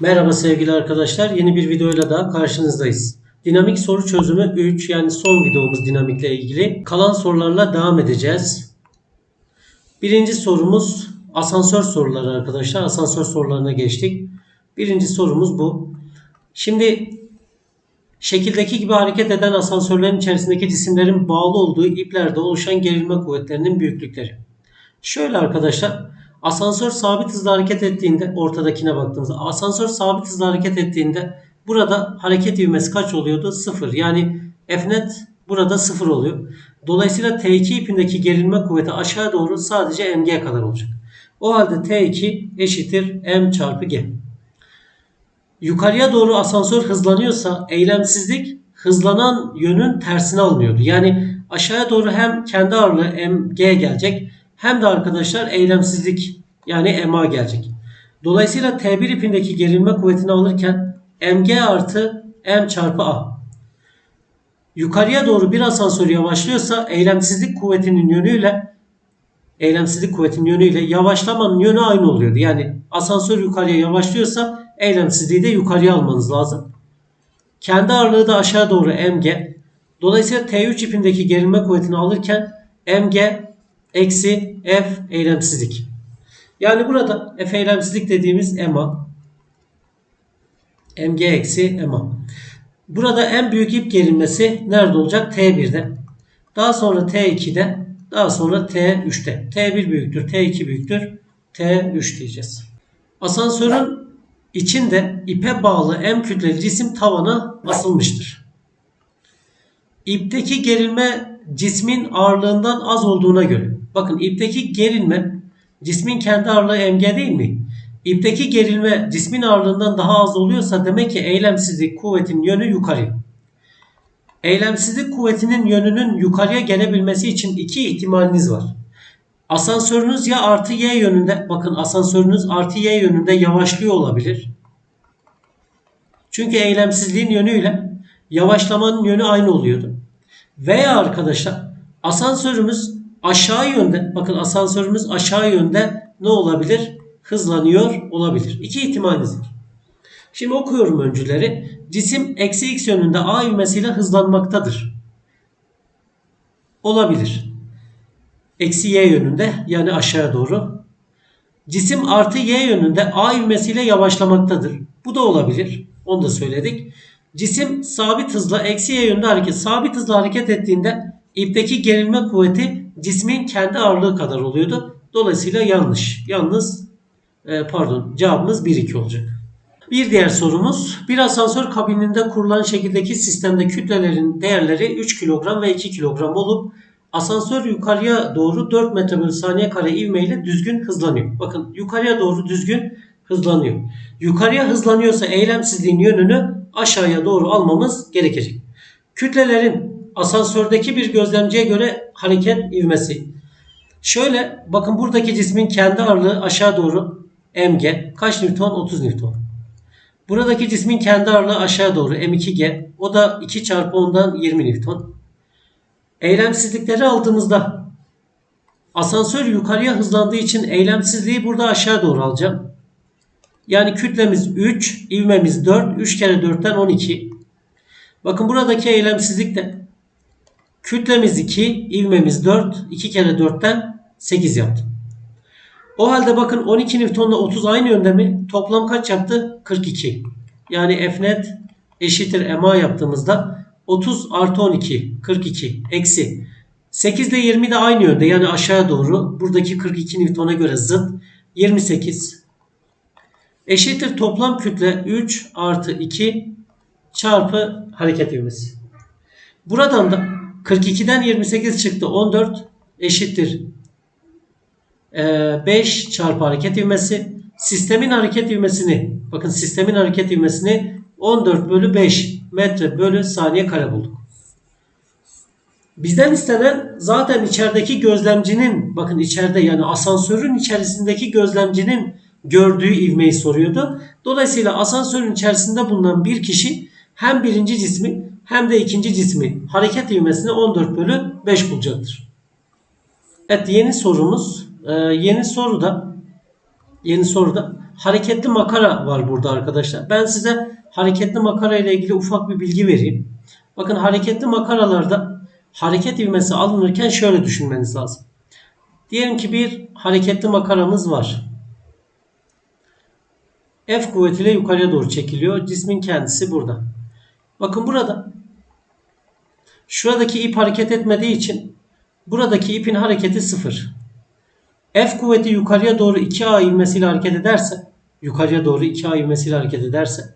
Merhaba sevgili arkadaşlar. Yeni bir videoyla daha karşınızdayız. Dinamik soru çözümü 3 yani son videomuz dinamikle ilgili. Kalan sorularla devam edeceğiz. Birinci sorumuz asansör soruları arkadaşlar. Asansör sorularına geçtik. Birinci sorumuz bu. Şimdi şekildeki gibi hareket eden asansörlerin içerisindeki cisimlerin bağlı olduğu iplerde oluşan gerilme kuvvetlerinin büyüklükleri. Şöyle arkadaşlar asansör sabit hızla hareket ettiğinde ortadakine baktığımızda asansör sabit hızla hareket ettiğinde burada hareket ivmesi kaç oluyordu? 0. Yani F net burada 0 oluyor. Dolayısıyla T2 ipindeki gerilme kuvveti aşağı doğru sadece mg kadar olacak. O halde T2 eşittir m çarpı g. Yukarıya doğru asansör hızlanıyorsa eylemsizlik hızlanan yönün tersine alınıyordu. Yani aşağıya doğru hem kendi ağırlığı mg gelecek hem de arkadaşlar eylemsizlik yani ma gelecek. Dolayısıyla T1 ipindeki gerilme kuvvetini alırken mg artı m çarpı a. Yukarıya doğru bir asansör yavaşlıyorsa eylemsizlik kuvvetinin yönüyle eylemsizlik kuvvetinin yönüyle yavaşlamanın yönü aynı oluyordu. Yani asansör yukarıya yavaşlıyorsa eylemsizliği de yukarıya almanız lazım. Kendi ağırlığı da aşağı doğru mg. Dolayısıyla T3 ipindeki gerilme kuvvetini alırken mg eksi f eylemsizlik. Yani burada f eylemsizlik dediğimiz ema mg eksi ema. Burada en büyük ip gerilmesi nerede olacak? T1'de. Daha sonra T2'de. Daha sonra T3'te. T1 büyüktür, T2 büyüktür, T3 diyeceğiz. Asansörün içinde ipe bağlı M kütleli cisim tavana asılmıştır. İpteki gerilme cismin ağırlığından az olduğuna göre. Bakın ipteki gerilme cismin kendi ağırlığı mg değil mi? İpteki gerilme cismin ağırlığından daha az oluyorsa demek ki eylemsizlik kuvvetinin yönü yukarı. Eylemsizlik kuvvetinin yönünün yukarıya gelebilmesi için iki ihtimaliniz var. Asansörünüz ya artı y yönünde bakın asansörünüz artı y yönünde yavaşlıyor olabilir. Çünkü eylemsizliğin yönüyle yavaşlamanın yönü aynı oluyordu. Veya arkadaşlar asansörümüz aşağı yönde bakın asansörümüz aşağı yönde ne olabilir? Hızlanıyor olabilir. İki ihtimaliniz var. Şimdi okuyorum öncüleri. Cisim eksi x yönünde a ivmesiyle hızlanmaktadır. Olabilir. Eksi y yönünde yani aşağı doğru. Cisim artı y yönünde a ivmesiyle yavaşlamaktadır. Bu da olabilir. Onu da söyledik. Cisim sabit hızla eksi y yönünde hareket. Sabit hızla hareket ettiğinde ipteki gerilme kuvveti cismin kendi ağırlığı kadar oluyordu. Dolayısıyla yanlış. Yalnız e, pardon cevabımız 1-2 olacak. Bir diğer sorumuz. Bir asansör kabininde kurulan şekildeki sistemde kütlelerin değerleri 3 kilogram ve 2 kilogram olup asansör yukarıya doğru 4 metre bölü saniye kare ivmeyle düzgün hızlanıyor. Bakın yukarıya doğru düzgün hızlanıyor. Yukarıya hızlanıyorsa eylemsizliğin yönünü aşağıya doğru almamız gerekecek. Kütlelerin asansördeki bir gözlemciye göre hareket ivmesi. Şöyle bakın buradaki cismin kendi ağırlığı aşağı doğru mg kaç newton? 30 newton. Buradaki cismin kendi ağırlığı aşağı doğru m2g. O da 2 çarpı 10'dan 20 newton. Eylemsizlikleri aldığımızda asansör yukarıya hızlandığı için eylemsizliği burada aşağı doğru alacağım. Yani kütlemiz 3, ivmemiz 4. 3 kere 4'ten 12. Bakın buradaki eylemsizlik de kütlemiz 2, ivmemiz 4. 2 kere 4'ten 8 yaptı. O halde bakın 12 Newton'la 30 aynı yönde mi? Toplam kaç yaptı? 42. Yani F net eşittir MA yaptığımızda 30 artı 12 42 eksi 8 ile 20 de aynı yönde yani aşağı doğru. Buradaki 42 Newton'a göre zıt 28 eşittir toplam kütle 3 artı 2 çarpı hareket ivmesi. Buradan da 42'den 28 çıktı 14 eşittir 5 çarpı hareket ivmesi. Sistemin hareket ivmesini bakın sistemin hareket ivmesini 14 bölü 5 metre bölü saniye kare bulduk. Bizden istenen zaten içerideki gözlemcinin bakın içeride yani asansörün içerisindeki gözlemcinin gördüğü ivmeyi soruyordu. Dolayısıyla asansörün içerisinde bulunan bir kişi hem birinci cismi hem de ikinci cismi hareket ivmesini 14 bölü 5 bulacaktır. Evet yeni sorumuz. Ee, yeni soruda yeni soruda hareketli makara var burada arkadaşlar. Ben size hareketli makara ile ilgili ufak bir bilgi vereyim. Bakın hareketli makaralarda hareket ivmesi alınırken şöyle düşünmeniz lazım. Diyelim ki bir hareketli makaramız var. F kuvvetiyle yukarıya doğru çekiliyor. Cismin kendisi burada. Bakın burada şuradaki ip hareket etmediği için buradaki ipin hareketi sıfır. F kuvveti yukarıya doğru 2A ivmesiyle hareket ederse yukarıya doğru 2A ivmesiyle hareket ederse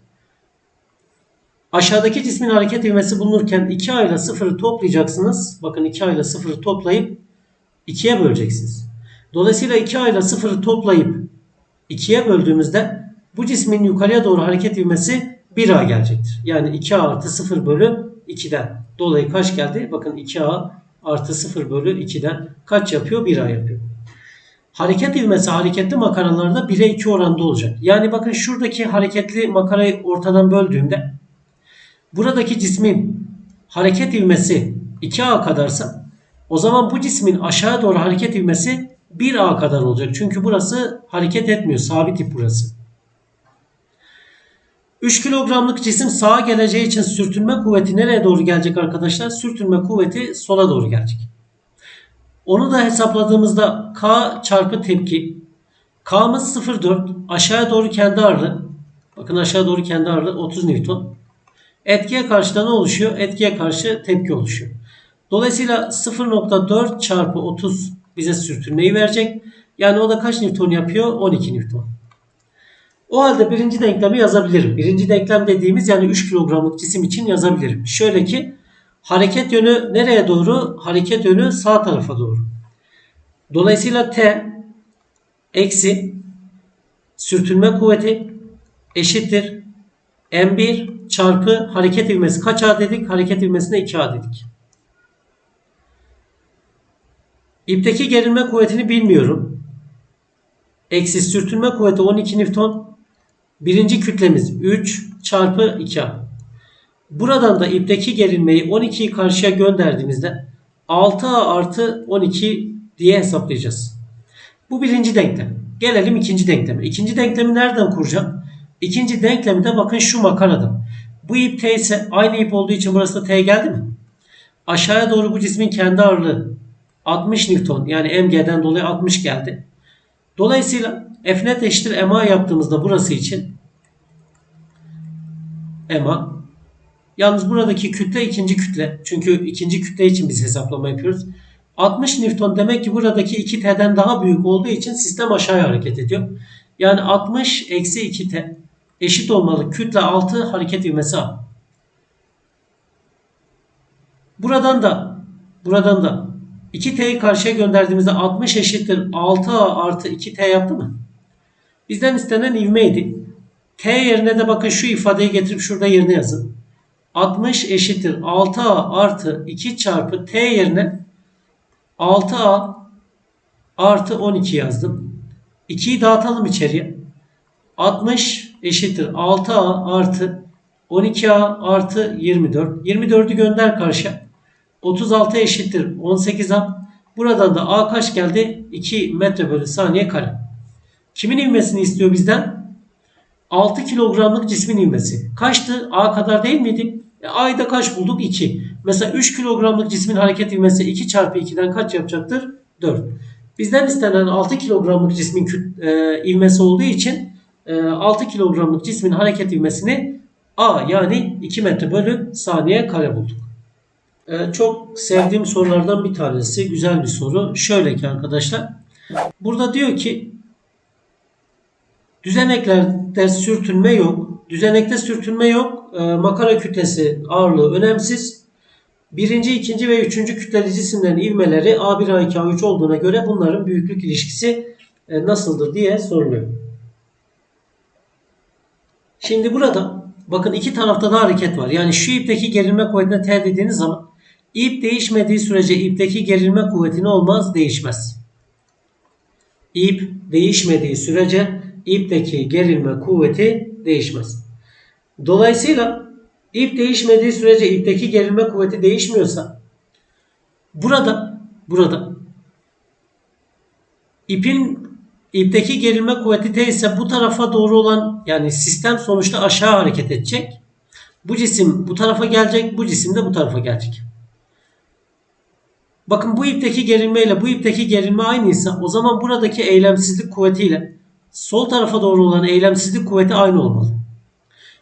aşağıdaki cismin hareket ivmesi bulunurken 2A ile 0'ı toplayacaksınız. Bakın 2A ile 0'ı toplayıp 2'ye böleceksiniz. Dolayısıyla 2A ile 0'ı toplayıp 2'ye böldüğümüzde bu cismin yukarıya doğru hareket ivmesi 1A gelecektir. Yani 2A artı 0 bölü 2'den. Dolayı kaç geldi? Bakın 2A artı 0 bölü 2'den kaç yapıyor? 1A yapıyor. Hareket ivmesi hareketli makaralarda 1'e 2 oranda olacak. Yani bakın şuradaki hareketli makarayı ortadan böldüğümde buradaki cismin hareket ivmesi 2A kadarsa o zaman bu cismin aşağı doğru hareket ivmesi 1A kadar olacak. Çünkü burası hareket etmiyor. Sabit ip burası. 3 kilogramlık cisim sağa geleceği için sürtünme kuvveti nereye doğru gelecek arkadaşlar? Sürtünme kuvveti sola doğru gelecek. Onu da hesapladığımızda K çarpı tepki. K'mız 0.4. Aşağıya doğru kendi ağırlığı. Bakın aşağı doğru kendi ağırlığı 30 Newton. Etkiye karşı da ne oluşuyor? Etkiye karşı tepki oluşuyor. Dolayısıyla 0.4 çarpı 30 bize sürtünmeyi verecek. Yani o da kaç Newton yapıyor? 12 Newton. O halde birinci denklemi yazabilirim. Birinci denklem dediğimiz yani 3 kilogramlık cisim için yazabilirim. Şöyle ki hareket yönü nereye doğru? Hareket yönü sağ tarafa doğru. Dolayısıyla T eksi sürtünme kuvveti eşittir M1 çarpı hareket ivmesi kaç A dedik? Hareket ivmesine 2A dedik. İpteki gerilme kuvvetini bilmiyorum. Eksi sürtünme kuvveti 12 Newton. Birinci kütlemiz 3 çarpı 2A. Buradan da ipteki gerilmeyi 12'yi karşıya gönderdiğimizde 6A artı 12 diye hesaplayacağız. Bu birinci denklem. Gelelim ikinci denkleme. İkinci denklemi nereden kuracağım? İkinci denklemi de bakın şu makarada. Bu ip T ise aynı ip olduğu için burası da T geldi mi? Aşağıya doğru bu cismin kendi ağırlığı 60 Newton yani MG'den dolayı 60 geldi. Dolayısıyla F net eşittir MA yaptığımızda burası için MA Yalnız buradaki kütle ikinci kütle. Çünkü ikinci kütle için biz hesaplama yapıyoruz. 60 Newton demek ki buradaki 2T'den daha büyük olduğu için sistem aşağıya hareket ediyor. Yani 60 eksi 2T eşit olmalı. Kütle 6 hareket ivmesi A. Buradan da buradan da 2T'yi karşıya gönderdiğimizde 60 eşittir 6A artı 2T yaptı mı? Bizden istenen ivmeydi. T yerine de bakın şu ifadeyi getirip şurada yerine yazın. 60 eşittir 6A artı 2 çarpı T yerine 6A artı 12 yazdım. 2'yi dağıtalım içeriye. 60 eşittir 6A artı 12A artı 24. 24'ü gönder karşıya. 36 eşittir 18A. Buradan da A kaç geldi? 2 metre bölü saniye kare. Kimin ivmesini istiyor bizden? 6 kilogramlık cismin ivmesi. Kaçtı? A kadar değil miydi? E, A'yı kaç bulduk? 2. Mesela 3 kilogramlık cismin hareket ivmesi 2 çarpı 2'den kaç yapacaktır? 4. Bizden istenen 6 kilogramlık cismin küt, e, ivmesi olduğu için e, 6 kilogramlık cismin hareket ivmesini A yani 2 metre bölü saniye kare bulduk. E, çok sevdiğim sorulardan bir tanesi. Güzel bir soru. Şöyle ki arkadaşlar. Burada diyor ki düzeneklerde sürtünme yok. Düzenekte sürtünme yok. E, makara kütlesi ağırlığı önemsiz. Birinci, ikinci ve üçüncü kütleli cisimlerin ivmeleri A1, A2, A3 olduğuna göre bunların büyüklük ilişkisi e, nasıldır diye soruluyor. Şimdi burada bakın iki tarafta da hareket var. Yani şu ipteki gerilme kuvvetine T dediğiniz zaman ip değişmediği sürece ipteki gerilme kuvveti ne olmaz? Değişmez. İp değişmediği sürece ipteki gerilme kuvveti değişmez. Dolayısıyla ip değişmediği sürece ipteki gerilme kuvveti değişmiyorsa burada burada ipin İpteki gerilme kuvveti ise bu tarafa doğru olan yani sistem sonuçta aşağı hareket edecek. Bu cisim bu tarafa gelecek, bu cisim de bu tarafa gelecek. Bakın bu ipteki gerilme ile bu ipteki gerilme aynıysa o zaman buradaki eylemsizlik kuvvetiyle sol tarafa doğru olan eylemsizlik kuvveti aynı olmalı.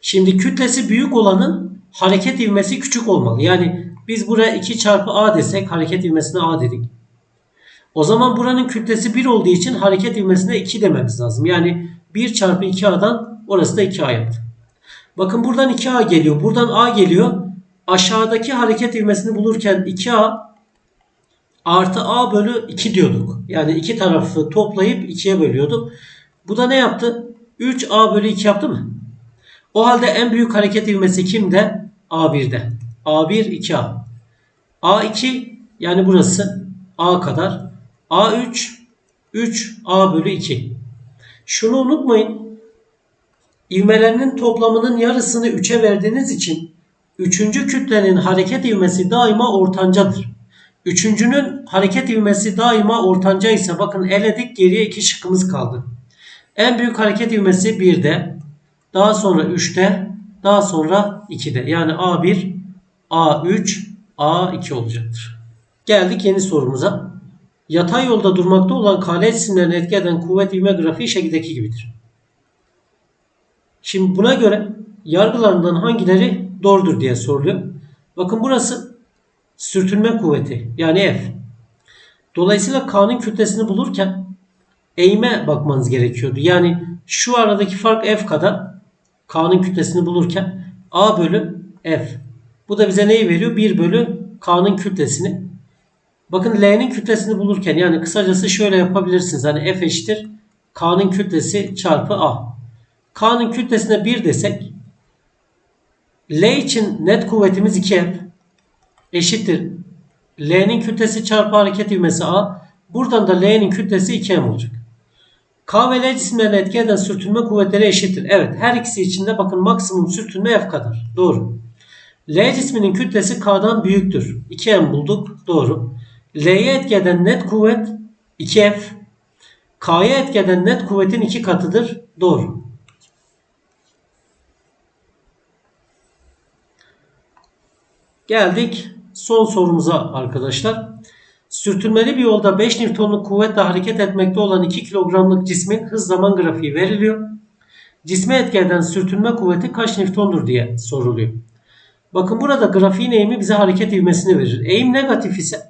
Şimdi kütlesi büyük olanın hareket ivmesi küçük olmalı. Yani biz buraya 2 çarpı a desek hareket ivmesine a dedik. O zaman buranın kütlesi 1 olduğu için hareket ivmesine 2 dememiz lazım. Yani 1 çarpı 2a'dan orası da 2a yaptı. Bakın buradan 2a geliyor. Buradan a geliyor. Aşağıdaki hareket ivmesini bulurken 2a artı a bölü 2 diyorduk. Yani iki tarafı toplayıp 2'ye bölüyorduk. Bu da ne yaptı? 3a bölü 2 yaptı mı? O halde en büyük hareket ivmesi kimde? A1'de. A1 2A. A2 yani burası A kadar. A3 3 A bölü 2. Şunu unutmayın. İvmelerinin toplamının yarısını 3'e verdiğiniz için üçüncü kütlenin hareket ivmesi daima ortancadır. Üçüncünün hareket ivmesi daima ortanca ise bakın eledik geriye iki şıkkımız kaldı. En büyük hareket ivmesi 1'de, daha sonra 3'te, daha sonra 2'de. Yani A1, A3, A2 olacaktır. Geldik yeni sorumuza. Yatay yolda durmakta olan kale cisimlerini etki eden kuvvet ivme grafiği şekildeki gibidir. Şimdi buna göre yargılarından hangileri doğrudur diye soruluyor. Bakın burası sürtünme kuvveti yani F. Dolayısıyla K'nın kütlesini bulurken eğime bakmanız gerekiyordu. Yani şu aradaki fark F kadar K'nın kütlesini bulurken A bölü F. Bu da bize neyi veriyor? 1 bölü K'nın kütlesini. Bakın L'nin kütlesini bulurken yani kısacası şöyle yapabilirsiniz. Hani F eşittir K'nın kütlesi çarpı A. K'nın kütlesine 1 desek L için net kuvvetimiz 2F eşittir. L'nin kütlesi çarpı hareket ivmesi A. Buradan da L'nin kütlesi 2M olacak. K ve L cisimlerine etki eden sürtünme kuvvetleri eşittir. Evet her ikisi için de bakın maksimum sürtünme F kadar. Doğru. L cisminin kütlesi K'dan büyüktür. 2M bulduk. Doğru. L'ye etki eden net kuvvet 2F. K'ya etki eden net kuvvetin 2 katıdır. Doğru. Geldik son sorumuza arkadaşlar. Sürtünmeli bir yolda 5 Newton'luk kuvvetle hareket etmekte olan 2 kilogramlık cismin hız zaman grafiği veriliyor. Cisme etki sürtünme kuvveti kaç Newton'dur diye soruluyor. Bakın burada grafiğin eğimi bize hareket ivmesini verir. Eğim negatif ise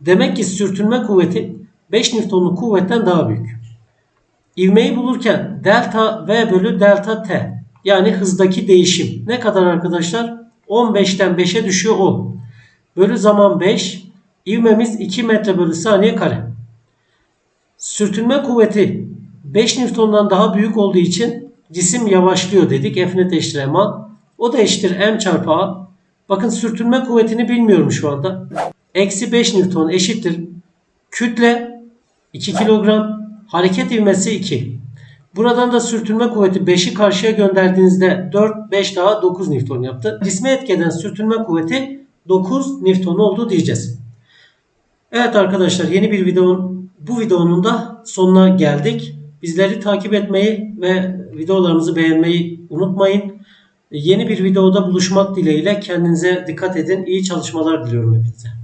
demek ki sürtünme kuvveti 5 Newton'luk kuvvetten daha büyük. İvmeyi bulurken delta V bölü delta T yani hızdaki değişim ne kadar arkadaşlar? 15'ten 5'e düşüyor 10. Bölü zaman 5 İvmemiz 2 metre bölü saniye kare. Sürtünme kuvveti 5 Newton'dan daha büyük olduğu için cisim yavaşlıyor dedik. F net eşittir ma. O da eşittir m çarpı a. Bakın sürtünme kuvvetini bilmiyorum şu anda. Eksi 5 Newton eşittir. Kütle 2 kilogram. Hareket ivmesi 2. Buradan da sürtünme kuvveti 5'i karşıya gönderdiğinizde 4, 5 daha 9 Newton yaptı. Cisme etkeden sürtünme kuvveti 9 Newton oldu diyeceğiz. Evet arkadaşlar yeni bir videonun bu videonun da sonuna geldik. Bizleri takip etmeyi ve videolarımızı beğenmeyi unutmayın. Yeni bir videoda buluşmak dileğiyle kendinize dikkat edin. İyi çalışmalar diliyorum hepinize.